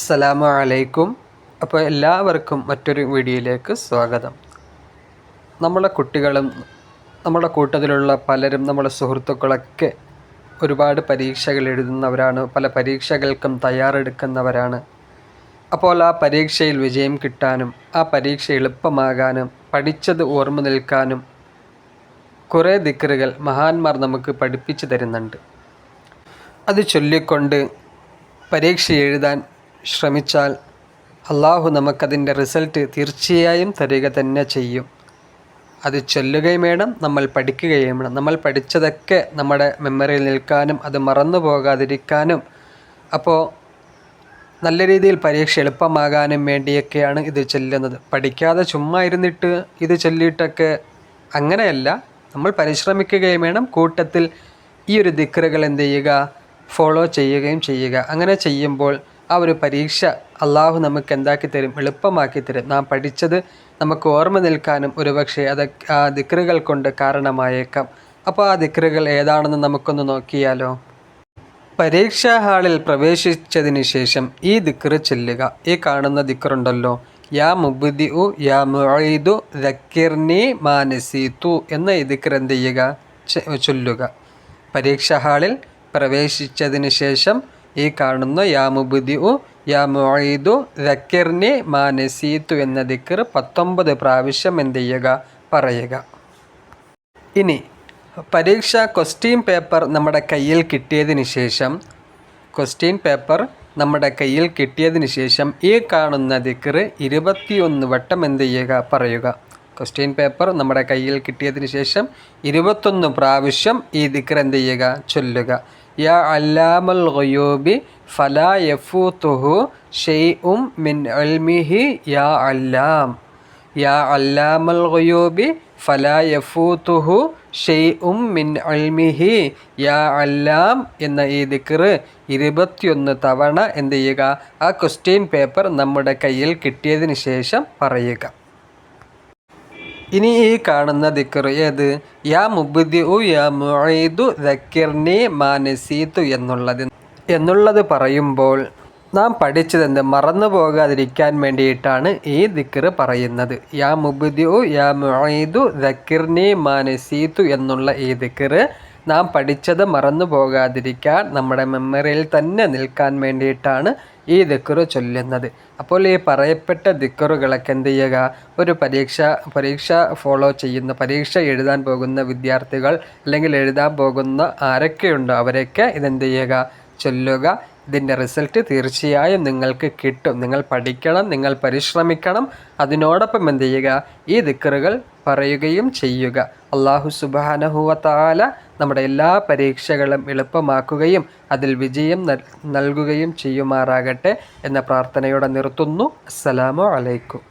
അസ്സലാമു അലൈക്കും അപ്പോൾ എല്ലാവർക്കും മറ്റൊരു വീഡിയോയിലേക്ക് സ്വാഗതം. നമ്മളെ കുട്ടികളും നമ്മുടെ കൂട്ടത്തിലുള്ള പലരും നമ്മുടെ സുഹൃത്തുക്കളൊക്കെ ഒരുപാട് പരീക്ഷകൾ എഴുതുന്നവരാണ് പല പരീക്ഷകൾക്കും തയ്യാറെടുക്കുന്നവരാണ്. അപ്പോൾ ആ പരീക്ഷയിൽ വിജയം കിട്ടാനും ആ പരീക്ഷ എളുപ്പമാകാനും പഠിച്ചത് ഓർമ്മ നിൽക്കാനും കുറേ ദിക്കറുകൾ മഹാന്മാർ നമുക്ക് പഠിപ്പിച്ചു തരുന്നുണ്ട്. അത് ചൊല്ലിക്കൊണ്ട് പരീക്ഷ എഴുതാൻ ശ്രമിച്ചാൽ അള്ളാഹു നമുക്കതിന്റെ റിസൾട്ട് തീർച്ചയായും തരിക തന്നെ ചെയ്യും. അത് ചൊല്ലുകയും വേണം നമ്മൾ പഠിക്കുകയും വേണം. നമ്മൾ പഠിച്ചതൊക്കെ നമ്മുടെ മെമ്മറിയിൽ നിൽക്കാനും അത് മറന്നു പോകാതിരിക്കാനും. അപ്പോൾ നല്ല രീതിയിൽ പരീക്ഷ എളുപ്പമാകാനും വേണ്ടിയൊക്കെയാണ് ഇത് ചെല്ലുന്നത്. പഠിക്കാതെ ചുമ്മാ ഇരുന്നിട്ട് ഇത് ചൊല്ലിയിട്ടൊക്കെ അങ്ങനെയല്ല. നമ്മൾ പരിശ്രമിക്കുകയും വേണം. കൂട്ടത്തിൽ ഈ ഒരു ദിക്കറുകൾ എന്ത് ചെയ്യുക? ഫോളോ ചെയ്യുകയും ചെയ്യുക. അങ്ങനെ ചെയ്യുമ്പോൾ ആ ഒരു പരീക്ഷ അള്ളാഹു നമുക്ക് എന്താക്കി തരും എളുപ്പമാക്കി തരും. നാം പഠിച്ചത് നമുക്ക് ഓർമ്മ നിൽക്കാനും ഒരുപക്ഷെ അത് ആ ദിക്റുകൾ കൊണ്ട് കാരണമായേക്കാം. അപ്പോൾ ആ ദിക്റുകൾ ഏതാണെന്ന് നമുക്കൊന്ന് നോക്കിയാലോ? പരീക്ഷാ ഹാളിൽ പ്രവേശിച്ചതിന് ശേഷം ഈ ദിക്റ് ചെല്ലുക. ഈ കാണുന്ന ദിക്റുണ്ടല്ലോ. യാ മുബുദി ഉ യാ മുഴു ദക്കിർനി മാനസീത്തു എന്ന ഈ ദിക്ർ എന്ത് ചെയ്യുക? ചൊല്ലുക. പരീക്ഷാ ഹാളിൽ പ്രവേശിച്ചതിന് ശേഷം ഈ കാണുന്ന യാ മുബുദി ഉ യാ മുഴീദു ദക്കിർനി മാനസീത്തു എന്ന ദിക്കർ പത്തൊമ്പത് പ്രാവശ്യം എന്ത് ചെയ്യുക? പറയുക. ഇനി പരീക്ഷ ക്വസ്റ്റ്യൻ പേപ്പർ നമ്മുടെ കയ്യിൽ കിട്ടിയതിന് ശേഷം ക്വസ്റ്റ്യൻ പേപ്പർ നമ്മുടെ കയ്യിൽ കിട്ടിയതിന് ശേഷം ഈ കാണുന്ന ദിക്കർ ഇരുപത്തിയൊന്ന് വട്ടം എന്ത് ചെയ്യുക? പറയുക. ക്വസ്റ്റ്യൻ പേപ്പർ നമ്മുടെ കയ്യിൽ കിട്ടിയതിന് ശേഷം ഇരുപത്തൊന്ന് പ്രാവശ്യം ഈ ദിക്കർ എന്ത് ചെയ്യുക? ചൊല്ലുക. യാ അല്ലാമൽ ഗുയൂബി ഫലാ യഫൂത്തുഹു ഷെയ്ഉം മിൻ അൽമിഹി യാ അല്ലാം. യാ അല്ലാമൽ ഗുയൂബി ഫലാ യഫൂത്തുഹു ഷെയ്ഉം മിൻ അൽമിഹി യാ അല്ലാം എന്ന ഈ ദിക്കറ് ഇരുപത്തിയൊന്ന് തവണ എന്ത് ചെയ്യുക? ആ ക്വസ്റ്റ്യൻ പേപ്പർ നമ്മുടെ കയ്യിൽ കിട്ടിയതിന് ശേഷം പറയുക. ഇനി ഈ കാണുന്ന ദിക്കർ ഏത്? യാ മുബുദി ഉ യാ മുഈദു ദക്കിർനി മാനസീതു എന്നുള്ളത്. എന്നുള്ളത് പറയുമ്പോൾ നാം പഠിച്ചതെന്ത്? മറന്നു പോകാതിരിക്കാൻ വേണ്ടിയിട്ടാണ് ഈ ദിക്കർ പറയുന്നത്. യാ മുബുദി ഉ യാ മുഈദു ദക്കിർനി മാനസീതു എന്നുള്ള ഈ ദിക്കർ നാം പഠിച്ചത് മറന്നു പോകാതിരിക്കാൻ നമ്മുടെ മെമ്മറിയിൽ തന്നെ നിൽക്കാൻ വേണ്ടിയിട്ടാണ് ഈ ദിക്കറ് ചൊല്ലുന്നത്. അപ്പോൾ ഈ പറയപ്പെട്ട ദിക്കറുകളൊക്കെ എന്ത് ചെയ്യുക? ഒരു പരീക്ഷ പരീക്ഷ ഫോളോ ചെയ്യുന്ന പരീക്ഷ എഴുതാൻ പോകുന്ന വിദ്യാർത്ഥികൾ അല്ലെങ്കിൽ എഴുതാൻ പോകുന്ന ആരൊക്കെയുണ്ടോ അവരൊക്കെ ഇതെന്ത് ചെയ്യുക? ചൊല്ലുക. ഇതിന്റെ റിസൾട്ട് തീർച്ചയായും നിങ്ങൾക്ക് കിട്ടും. നിങ്ങൾ പഠിക്കണം നിങ്ങൾ പരിശ്രമിക്കണം. അതിനോടൊപ്പം എന്ത് ചെയ്യുക? ഈ ദിക്കറുകൾ പറയുകയും ചെയ്യുക. അള്ളാഹു സുബാനഹുവത്താല നമ്മുടെ എല്ലാ പരീക്ഷകളും എളുപ്പമാക്കുകയും അതിൽ വിജയം നൽകുകയും ചെയ്യുമാറാകട്ടെ എന്ന പ്രാർത്ഥനയോടെ നിർത്തുന്നു. അസ്സലാമു അലൈക്കും.